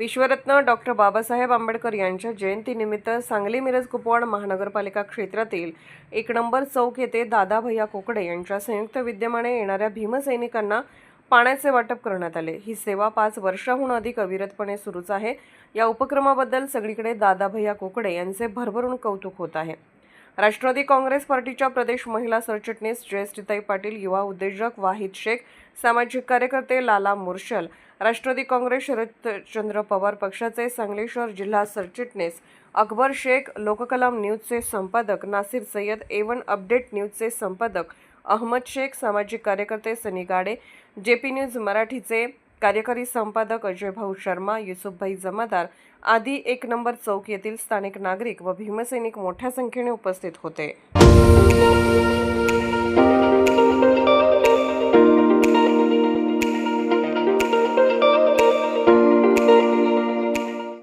विश्वरत्न doctor Babasaheb Ambedkar यांच्या जयंतीनिमित्त सांगली मिरज कुपवाड महानगरपालिका क्षेत्रातील एक नंबर चौक येथे दादा भैया कोकडे यांच्या संयुक्त विद्यमाने येणाऱ्या भीमसैनिकांना पाण्याचे वाटप करण्यात आले. ही सेवा पाच वर्षाहून अधिक अविरतपणे सुरूच आहे. या उपक्रमाबद्दल सगळीकडे दादा भैया कोकडे यांचे भरभरून कौतुक होत आहे. राष्ट्रवादी काँग्रेस पार्टीच्या प्रदेश महिला सरचिटणीस जयश्रीताई पाटील युवा उद्योजक वाहिद शेख सामाजिक कार्यकर्ते लाला मुर्शल राष्ट्रवादी काँग्रेस शरदचंद्र पवार पक्षाचे सांगली शहर जिल्हा सरचिटणीस अकबर शेख लोककलाम न्यूजचे संपादक Nasir Sayyad A one update न्यूजचे संपादक अहमद शेख सामाजिक कार्यकर्ते सनी गाडे जे पी न्यूज मराठीचे कार्यकारी संपादक अजय भाऊ शर्मा युसुफभाई जमादार आदी एक नंबर चौक येथील स्थानिक नागरिक व भीमसैनिक मोठ्या संख्येने उपस्थित होते.